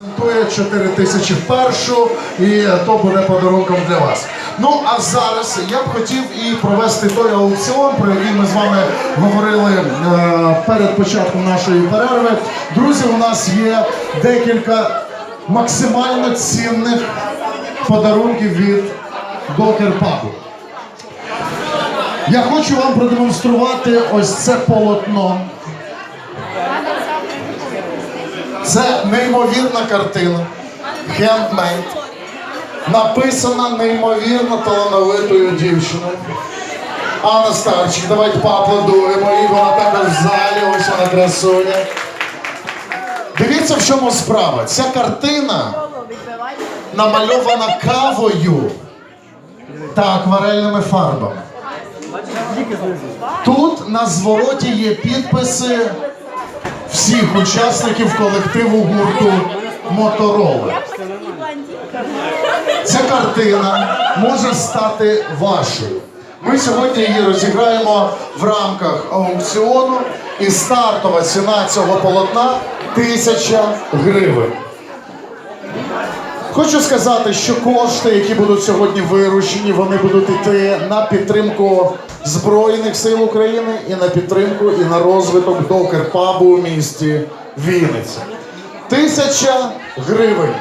Презентує 4 тисячі першу, і то буде подарунком для вас. Ну а зараз я б хотів і провести той аукціон, про який ми з вами говорили е, перед початком нашої перерви. Друзі, у нас є декілька максимально цінних подарунків від Докер Пабу. Я хочу вам продемонструвати ось це полотно. Це неймовірна картина. Handmade. Написана неймовірно талановитою дівчиною. Анна Старчик, давайте поаплодуємо їй, вона також в залі, ось вона красуня. Дивіться, в чому справа. Ця картина намальована кавою та акварельними фарбами. Тут на звороті є підписи всіх учасників колективу гурту Мотороли. Ця картина може стати вашою. Ми сьогодні її розіграємо в рамках аукціону, і стартова ціна цього полотна тисяча гривень. Хочу сказати, що кошти, які будуть сьогодні виручені, вони будуть йти на підтримку Збройних сил України і на підтримку і на розвиток докер-пабу у місті Вінниця. Тисяча гривень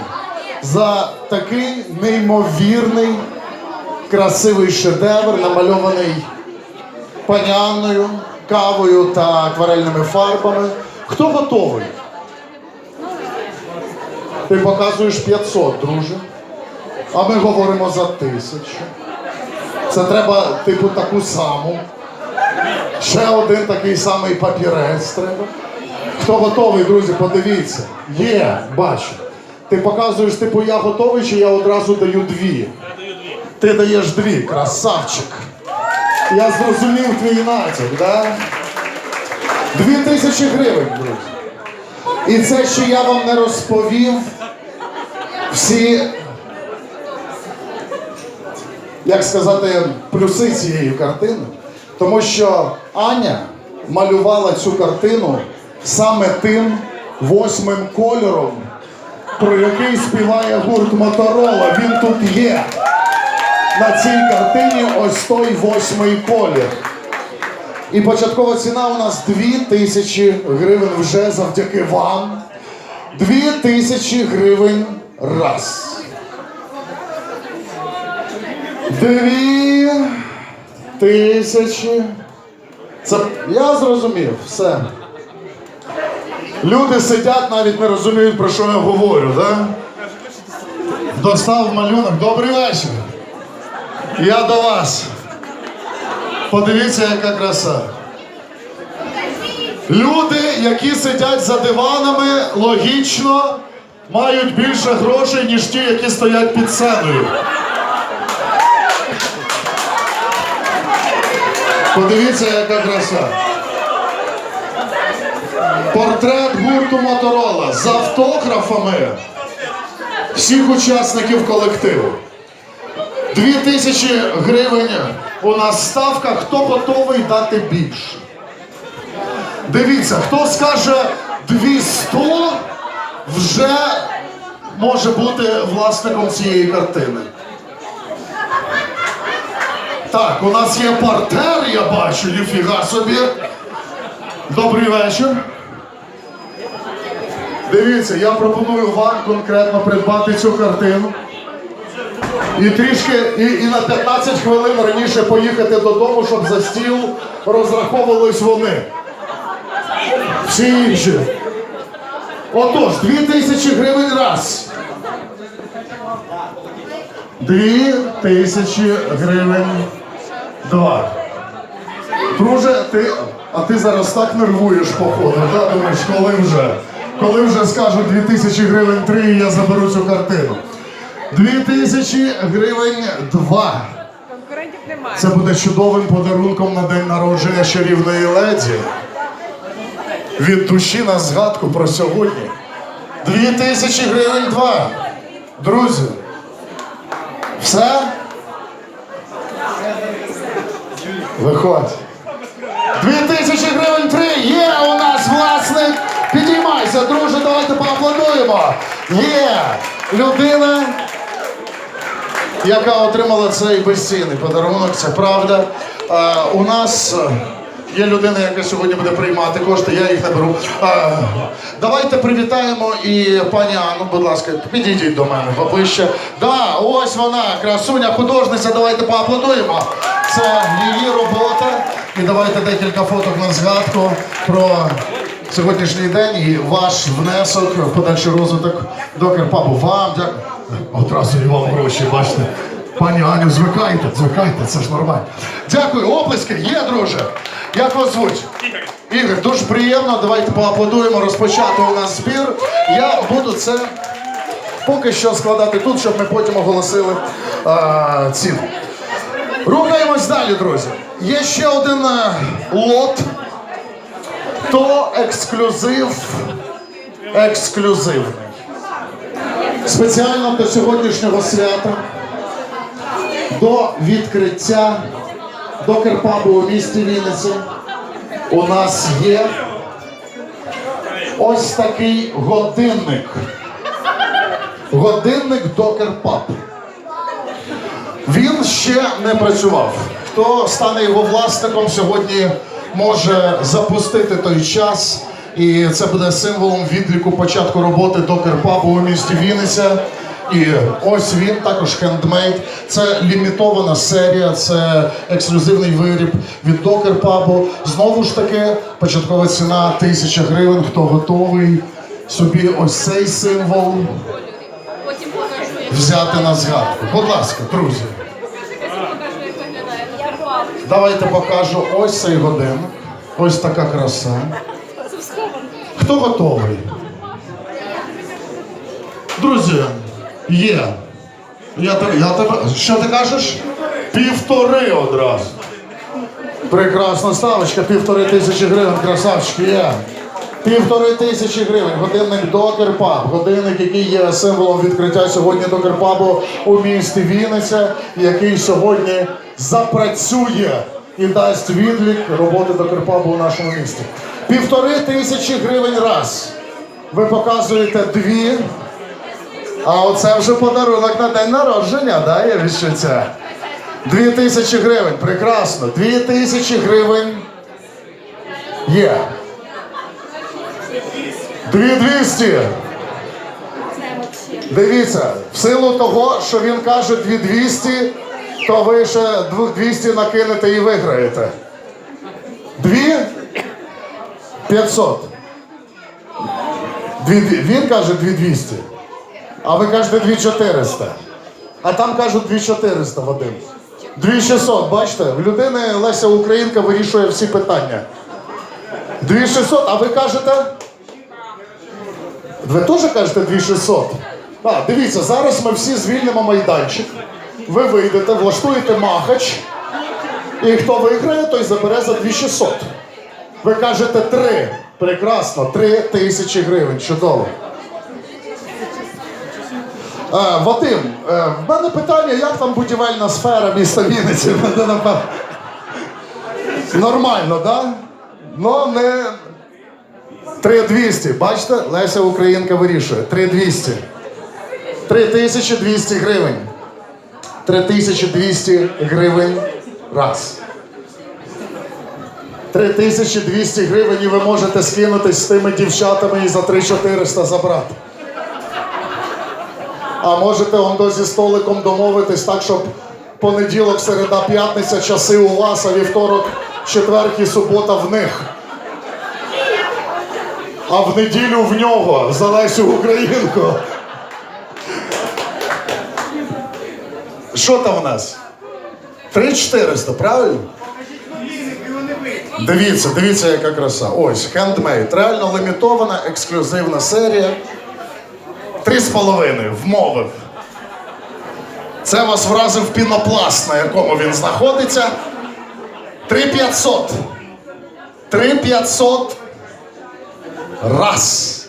за такий неймовірний, красивий шедевр, намальований паняною, кавою та акварельними фарбами. Хто готовий? Ти показуєш 500, друже. А ми говоримо за тисячу. Це треба, типу, таку саму. Ще один такий самий папірець треба. Хто готовий, друзі, подивіться. Є, бачу. Ти показуєш, типу, я готовий, чи я одразу даю дві? Ти даєш дві, красавчик. Я зрозумів твій натяк, да? Дві тисячі гривень, друзі. І це ще я вам не розповів всі, як сказати, плюси цієї картини. Тому що Аня малювала цю картину саме тим восьмим кольором, про який співає гурт Моторола. Він тут є. На цій картині ось той восьмий колір. І початкова ціна у нас 2 тисячі гривень вже завдяки вам. 2 тисячі гривень раз. Дві тисячі. Це я зрозумів, все. Люди сидять, навіть не розуміють, про що я говорю, да? Достав малюнок. Добрий вечір. Я до вас. Подивіться, яка краса. Люди, які сидять за диванами, логічно мають більше грошей, ніж ті, які стоять під сценою. Подивіться, яка краса. Портрет гурту Моторола з автографами всіх учасників колективу. Дві тисячі гривень у нас ставка, хто готовий дати більше. Дивіться, хто скаже 200, вже може бути власником цієї картини. Так, у нас є партер, я бачу, ніфіга собі. Добрий вечір. Дивіться, я пропоную вам конкретно придбати цю картину. І трішки, і, і на 15 хвилин раніше поїхати додому, щоб за стіл розраховувались вони. Всі інші. Отож, 2 тисячі гривень раз. Дві тисячі гривень два. Друже, ти, а ти зараз так нервуєш, походу, да? думаєш, коли вже? Коли вже скажуть 2 тисячі гривень три, і я заберу цю картину. Дві тисячі гривень два. Це буде чудовим подарунком на день народження чарівної леді. Від душі на згадку про сьогодні. Дві тисячі гривень два. Друзі. Все? Виходь. Дві тисячі гривень три. Є у нас власник. Підіймайся, друже, давайте поаплодуємо. Є людина, яка отримала цей безцінний подарунок, це правда. Е, у нас е, є людина, яка сьогодні буде приймати кошти, я їх не беру. Е, давайте привітаємо і пані Анну, будь ласка, підійдіть до мене поближче. Да, ось вона, красуня, художниця, давайте поаплодуємо. Це її робота. І давайте декілька фоток на згадку про сьогоднішній день і ваш внесок в подальший розвиток до Карпабу. Вам дякую. Одразу і вам гроші, бачите. Пані Аню, звикайте, звикайте, це ж нормально. Дякую, оплески, є, друже. Як вас звуть? Ігор. Ігор, дуже приємно. Давайте поаплодуємо. Розпочати у нас збір. Я буду це поки що складати тут, щоб ми потім оголосили е, ціну. Рухаємось далі, друзі. Є ще один е, лот. То ексклюзив. Ексклюзивний. Спеціально до сьогоднішнього свята, до відкриття до Керпабу у місті Вінниці у нас є ось такий годинник. Годинник до Керпаб. Він ще не працював. Хто стане його власником, сьогодні може запустити той час. І це буде символом відліку початку роботи до Керпабу у місті Вінниця. І ось він також хендмейд. Це лімітована серія, це ексклюзивний виріб від Докерпабу. Знову ж таки, початкова ціна 1000 гривень. Хто готовий собі ось цей символ взяти на згадку. Будь ласка, друзі. Давайте покажу ось цей годинник. Ось така краса. Хто готовий? Друзі, є. Я, я тебе. Що ти кажеш? Півтори одразу. Прекрасна ставочка, півтори тисячі гривень, красавчики є. Півтори тисячі гривень. Годинник до Керпаб. Годинник, який є символом відкриття сьогодні до Керпабу у місті Вінниця, який сьогодні запрацює і дасть відлік роботи до Керпабу у нашому місті. Півтори тисячі гривень раз. Ви показуєте дві. А оце вже подарунок на день народження, да, є відчуття? Дві тисячі гривень, прекрасно. Дві тисячі гривень є. Дві двісті. Дивіться, в силу того, що він каже дві двісті, то ви ще дві- 200 накинете і виграєте. Дві 500. Дві, дві- він каже 2200. А ви кажете 2400. А там кажуть 2400 Вадим. 2600, бачите? В людини Леся Українка вирішує всі питання. 2600, а ви кажете? Ви теж кажете 2600? А, дивіться, зараз ми всі звільнимо майданчик. Ви вийдете, влаштуєте махач. І хто виграє, той забере за 2600. Ви кажете 3. Прекрасно, 3 тисячі гривень. Чудово. Е, Вадим, е, в мене питання, як там будівельна сфера міста Вінниці? Нормально, так? Да? Ну, не 3200. Бачите, Леся Українка вирішує. 3200. 3200 гривень. 3200 гривень раз. 3200 гривень і ви можете скинутись з тими дівчатами і за 3400 забрати. А можете он зі столиком домовитись так, щоб понеділок, середа, п'ятниця, часи у вас, а вівторок, четвер і субота в них. А в неділю в нього за Лесю Українку. Що там у нас? 3400, правильно? Дивіться, дивіться, яка краса. Ось, хендмейд. Реально лімітована, ексклюзивна серія. Три з половиною, вмовив. Це вас вразив пінопласт, на якому він знаходиться. 3500. 3500. Раз.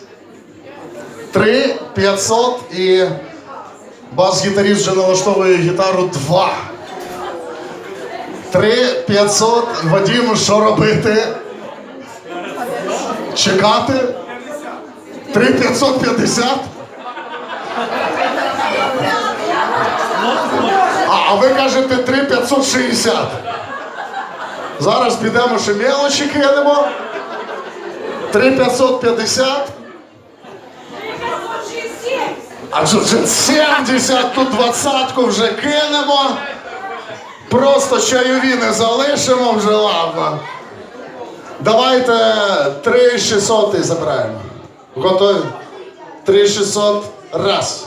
3500 і бас-гітаріст вже налаштовує гітару 2. 3500. Вадіму, що робити? Чекати? 3550? А ви кажете 3560. Зараз підемо ще мелочі кинемо. 3550. А що вже 70, тут двадцятку вже кинемо. Просто чайові не залишимо вже ладно. Давайте 3600 і забираємо. Готові? 3600 раз.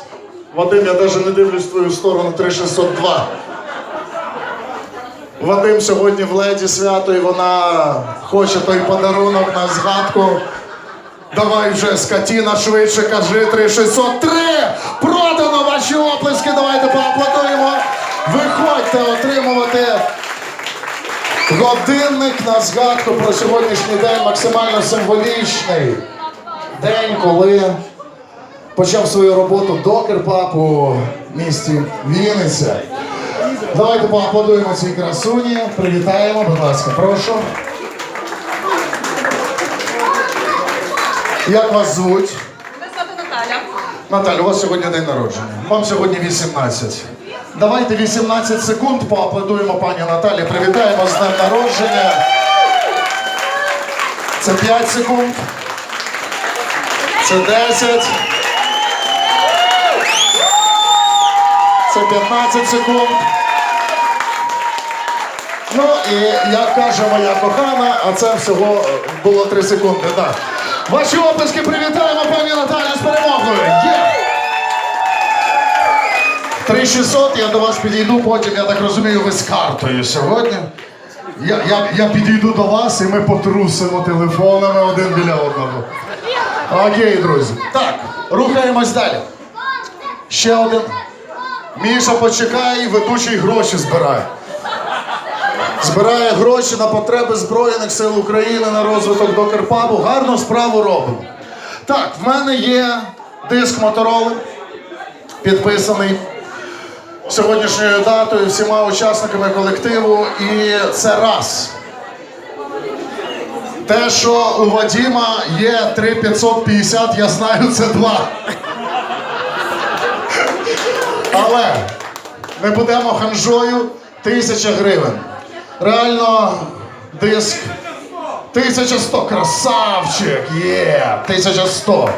Вадим, я навіть не дивлюсь в твою сторону 3602. Вадим сьогодні в леді свято і вона хоче той подарунок на згадку. Давай вже скотіна швидше кажи 3603. Продано ваші оплески. Давайте поаплодуємо. Виходьте отримувати годинник на згадку про сьогоднішній день максимально символічний. День, коли почав свою роботу докер пап у місті Вінниця. Давайте поаплодуємо цій красуні. Привітаємо, будь ласка, прошу. Як вас звуть? Мене звати Наталя. Наталя, у вас сьогодні день народження. Вам сьогодні 18. Давайте 18 секунд поаплодуємо пані Наталі. Привітаємо з днем народження. Це 5 секунд. Це 10. Це 15 секунд. Ну і як каже моя кохана, а це всього е, було 3 секунди. Так. Ваші оплески привітаємо пані Наталі з перемогою. Є! 3600, я до вас підійду, потім, я так розумію, ви з картою сьогодні. Я, я, я підійду до вас і ми потрусимо телефонами один біля одного. Окей, друзі. Так, рухаємось далі. Ще один. Міша почекає і ведучий гроші збирає. Збирає гроші на потреби Збройних сил України на розвиток до Карпабу. Гарну справу робимо. Так, в мене є диск Мотороли, підписаний сьогоднішньою датою всіма учасниками колективу. І це раз. Те, що у Вадіма є 3550, я знаю, це два. Але ми будемо ханжою тисяча гривень. Реально, диск 1100, красавчик! Є! 1100.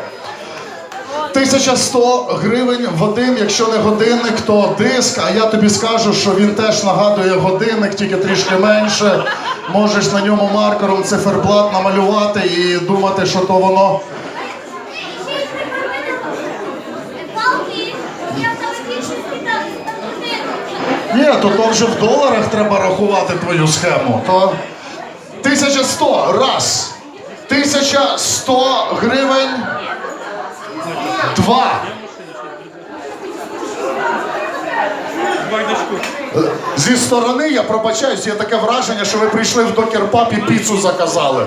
1100 гривень Вадим, якщо не годинник, то диск. А я тобі скажу, що він теж нагадує годинник, тільки трішки менше. Можеш на ньому маркером циферблат намалювати і думати, що то воно. Ні, то, то вже в доларах треба рахувати твою схему. То 1100 раз. 1100 гривень. Два. Зі сторони я пробачаюсь, є таке враження, що ви прийшли в докерпап і піцу заказали.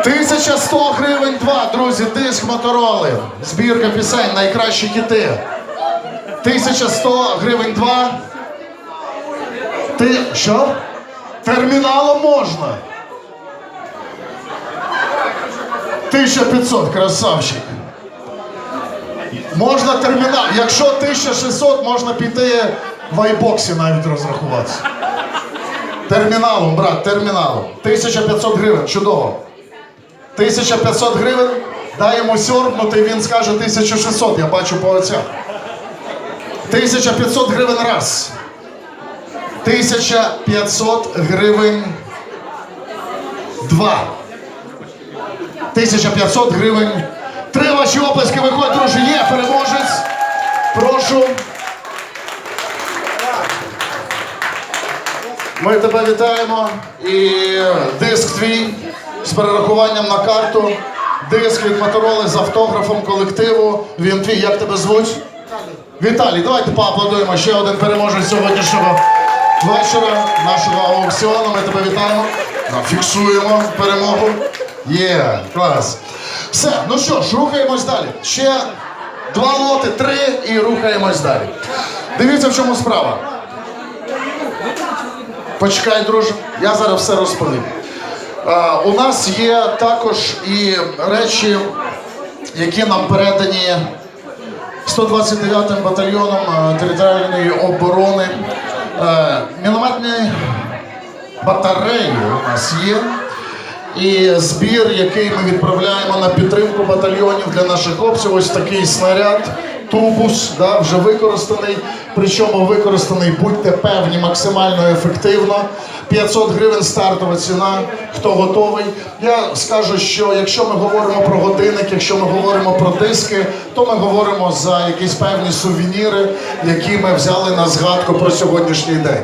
1100 гривень два, друзі, диск Мотороли. Збірка пісень, найкращі хіти. 1100 гривень два. Ти що? Терміналом можна. 1500, красавчик. Можна термінал. Якщо 1600, можна піти в айбоксі навіть розрахуватися. Терміналом, брат, терміналом. 1500 гривень, чудово. 1500 гривень, йому сьорбнути, він скаже 1600, я бачу по оцях. 1500 гривень раз. 1500 гривень два. 1500 гривень. Три ваші оплески виходять, друже. Є переможець. Прошу. Ми тебе вітаємо. І диск твій з перерахуванням на карту. Диск від Мотороли з автографом колективу. Він твій, як тебе звуть? Віталій, давайте поаплодуємо ще один переможець сьогоднішнього вечора нашого аукціону. Ми тебе вітаємо. Фіксуємо перемогу. Є, клас. Все, ну що ж, рухаємось далі. Ще два лоти, три і рухаємось далі. Дивіться, в чому справа. Почекай, друже, я зараз все розповім. У нас є також і речі, які нам передані 129-м батальйоном е, територіальної оборони. Е, Мінометні батареї у нас є. І збір, який ми відправляємо на підтримку батальйонів для наших хлопців, ось такий снаряд, тубус, да, вже використаний. Причому використаний, будьте певні, максимально ефективно. 500 гривень стартова ціна. Хто готовий? Я скажу, що якщо ми говоримо про годинник, якщо ми говоримо про диски, то ми говоримо за якісь певні сувеніри, які ми взяли на згадку про сьогоднішній день.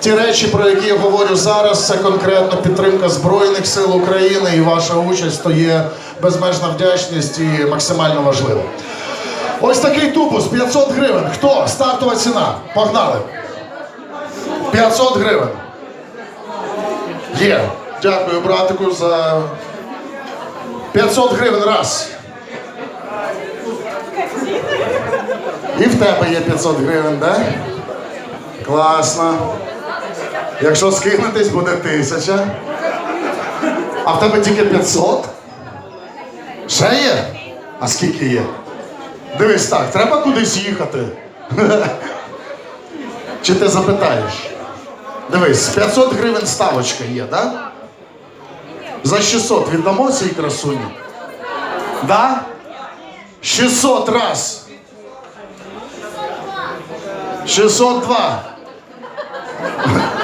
Ті речі, про які я говорю зараз, це конкретно підтримка Збройних сил України і ваша участь то є безмежна вдячність і максимально важливо. Ось такий тубус 500 гривень. Хто? Стартова ціна. Погнали. 500 гривень. Є. Дякую, братику, за 500 гривень раз. І в тебе є 500 гривень. Да? Класно. Якщо скинутись, буде тисяча. А в тебе тільки 500? Ще є? А скільки є? Дивись так, треба кудись їхати. Чи ти запитаєш? Дивись, 500 гривень ставочка є, да? За 600 віддамо цій красуні? Да? 600 раз. 602.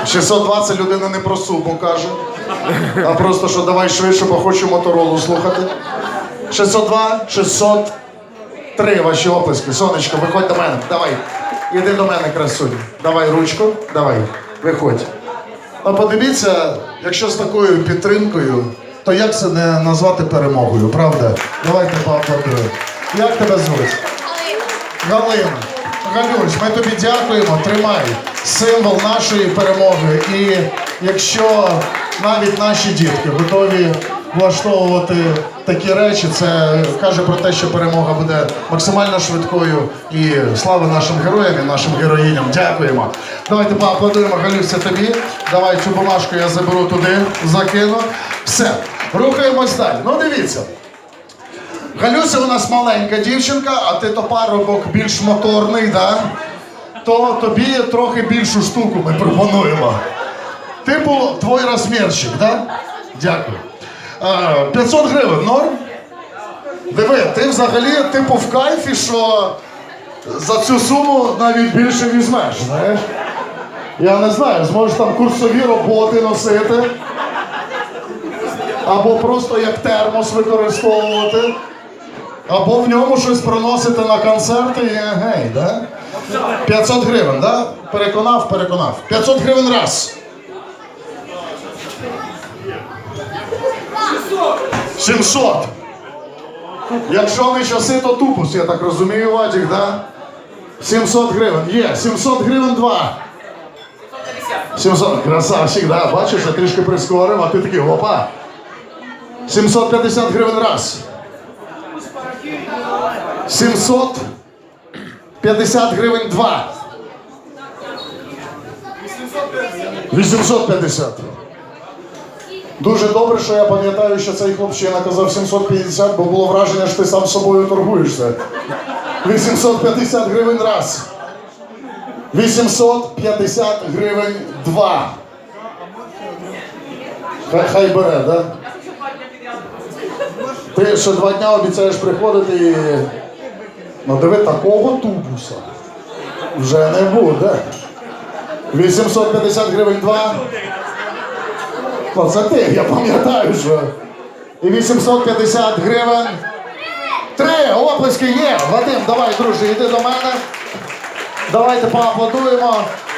620 людина не про суму каже, а просто що давай швидше, бо хочу моторолу слухати. 602, 603 ваші оплески. Сонечко, виходь до мене. Давай. Іди до мене, красуня. Давай ручку, давай, виходь. А подивіться, якщо з такою підтримкою, то як це не назвати перемогою, правда? Давайте поаплодуємо. Як тебе звуть? Галина. Галюш, ми тобі дякуємо, тримай символ нашої перемоги. І якщо навіть наші дітки готові влаштовувати такі речі, це каже про те, що перемога буде максимально швидкою. І слава нашим героям і нашим героїням. Дякуємо. Давайте поаплодуємо Галюся тобі. Давай цю бумажку я заберу туди, закину. Все, рухаємось далі. Ну дивіться. Галюся у нас маленька дівчинка, а ти то парубок більш моторний, да? то тобі трохи більшу штуку ми пропонуємо. Типу, твій розмірчик, да? Дякую. Е, 500 гривень, норм? Диви, ти взагалі типу в кайфі, що за цю суму навіть більше візьмеш, знаєш? Я не знаю, зможеш там курсові роботи носити. Або просто як термос використовувати. Або в ньому щось проносити на концерти і гей, да? 500 гривень, да? Переконав, переконав. 500 гривень раз. 700. Якщо не часи, то тупус, я так розумію, Вадик, да? 700 гривень. Є, 700 гривень два. 700, красавчик, да, бачиш, я трішки прискорив, а ти такий, опа. 750 гривень раз. 750 гривень два. 850. Дуже добре, що я пам'ятаю, що цей хлопчина казав 750, бо було враження, що ти сам собою торгуєшся. 850 гривень раз. 850 гривень два. Хай, хай бере, да? Ти ще два дня обіцяєш приходити і. Ну диви, такого тубуса вже не буде. 850 гривень два. Ти, я пам'ятаю, що. І 850 гривень. Три оплески є. Вадим, давай, друже, йди до мене. Давайте поаплодуємо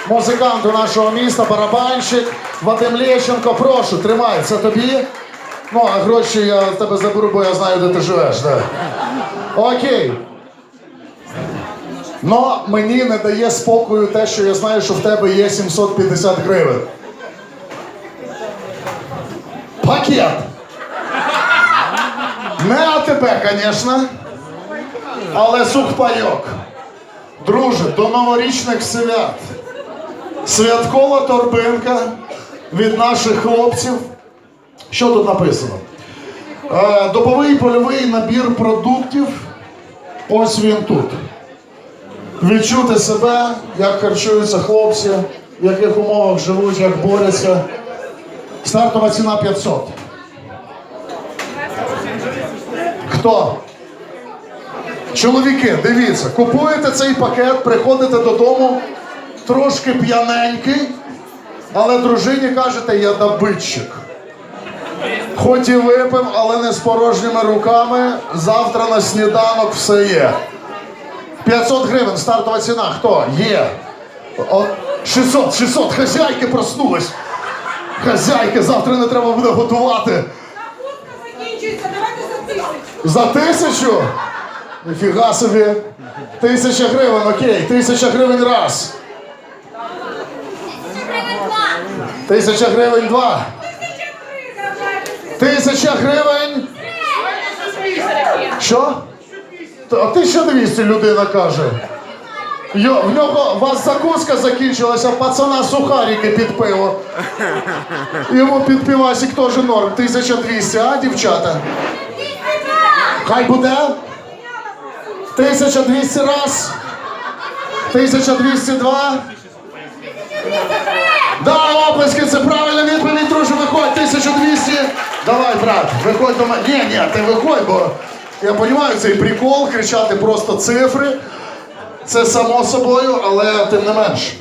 музиканту нашого міста, барабанщик Вадим Лещенко. Прошу, тримай, це тобі. Ну, а гроші я тебе заберу, бо я знаю, де ти живеш. Да. Окей. Но мені не дає спокою те, що я знаю, що в тебе є 750 гривень. Пакет. Не АТБ, звісно, але сухпайок. Друже, до новорічних свят. Святкова торбинка від наших хлопців. Що тут написано? Е, добовий польовий набір продуктів. Ось він тут. відчути себе, як харчуються хлопці, в яких умовах живуть, як борються. Стартова ціна 500. Хто? Чоловіки, дивіться, купуєте цей пакет, приходите додому трошки п'яненький, але дружині кажете, я добитчик. Хоч і випив, але не з порожніми руками. Завтра на сніданок все є. 500 гривень, стартова ціна. Хто? Є. О, 600, 600, хазяйки проснулись. Хазяйки, завтра не треба буде готувати. За тисячу. Ніфіга собі. Тисяча гривень, окей, тисяча гривень раз. Тисяча гривень два. Тисяча гривень. Що? Т- А 1200 людина каже. Йо, в нього у вас закуска закінчилася, пацана сухарики під пиво. Йому під півасик теж норм. 1200, а, дівчата? Хай буде. 1200 раз. 1202. Да, оплески, це правильна відповідь, друже, виходь, 1200. Давай, брат, виходь до мене. Ні, ні, ти виходь, бо я розумію цей прикол, кричати просто цифри. Це само собою, але тим не менш.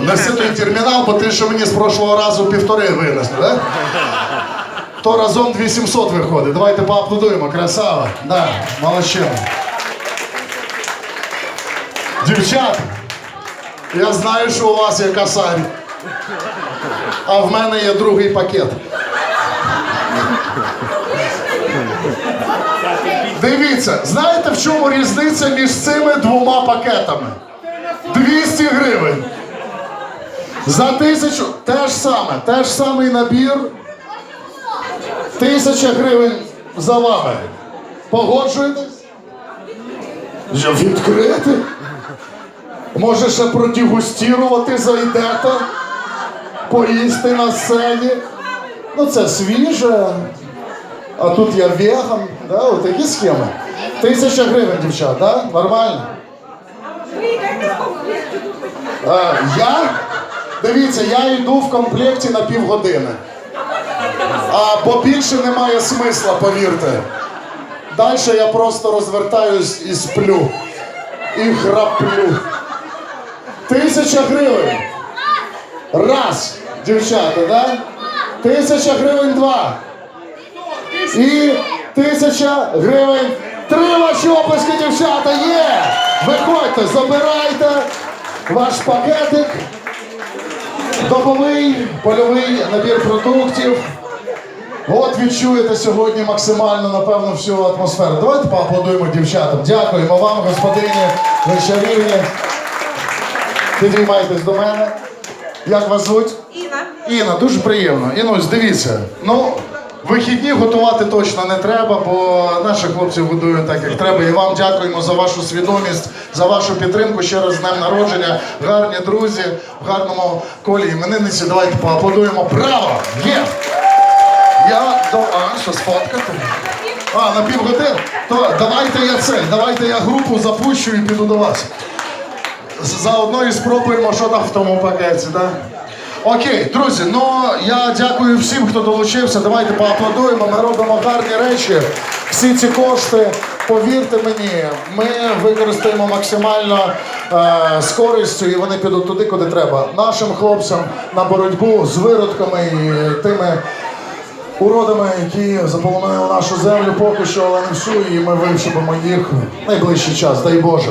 Неси термінал, бо ти ще мені з прошлого разу півтори винесли, так? То разом 2700 виходить. Давайте поаплодуємо, красава. Да, молодчина. Дівчата, я знаю, що у вас є косарь. А в мене є другий пакет. Дивіться, знаєте, в чому різниця між цими двома пакетами? 200 гривень. За тисячу те ж саме, те ж самий набір. Тисяча гривень за вами. Погоджуєтесь? Відкрити? Може ще продегустірувати зайдете? Поїсти на сцені? Ну це свіже. А тут я веган, да? От такі схеми. Тисяча гривень, дівчат, да? Нормально? Тут. Е, я? Дивіться, я йду в комплекті на півгодини. А побільше немає смисла, повірте. Далі я просто розвертаюсь і сплю. І храплю. Тисяча гривень. Раз, дівчата, да? Тисяча гривень два. І тисяча гривень. Три ваші оплески, дівчата, є! Виходьте, забирайте ваш пакетик. Добовий польовий набір продуктів. От відчуєте сьогодні максимально, напевно, всю атмосферу. Давайте поаплодуємо дівчатам. Дякуємо вам, господині, ви. Підіймайтесь до мене. Як вас звуть? Інна. Інна, дуже приємно. Інусь, дивіться. Ну, вихідні готувати точно не треба, бо наші хлопці годують так, як треба. І вам дякуємо за вашу свідомість, за вашу підтримку. Ще раз з днем народження. Гарні друзі, в гарному колі іменинниці. Давайте поаплодуємо. Браво! Є! Я до. А, що сфоткати? А, на півгодини? То давайте я цей, давайте я групу запущу і піду до вас. Заодно і спробуємо, що там в тому пакеті, так? Окей, друзі, ну я дякую всім, хто долучився. Давайте поаплодуємо. Ми робимо гарні речі. Всі ці кошти, повірте мені, ми використаємо максимально е, з користю, і вони підуть туди, куди треба. Нашим хлопцям на боротьбу з виродками і тими уродами, які заполонили нашу землю поки що, але не всю, і ми вивчимо їх найближчий час, дай Боже.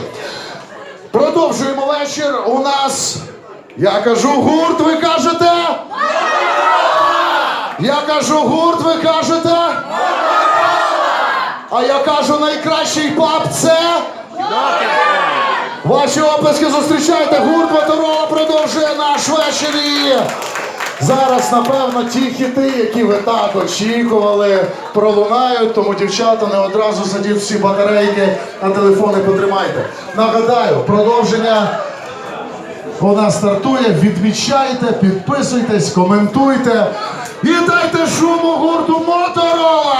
Продовжуємо вечір. У нас, я кажу, гурт, ви кажете? Я кажу, гурт, ви кажете? А я кажу, найкращий паб це? Ваші оплески зустрічайте. Гурт Моторола продовжує наш вечір. І зараз, напевно, ті хіти, які ви так очікували, пролунають. Тому дівчата не одразу садіть всі батарейки на телефони потримайте. Нагадаю, продовження нас стартує. Відмічайте, підписуйтесь, коментуйте і дайте шуму гурту Моторола!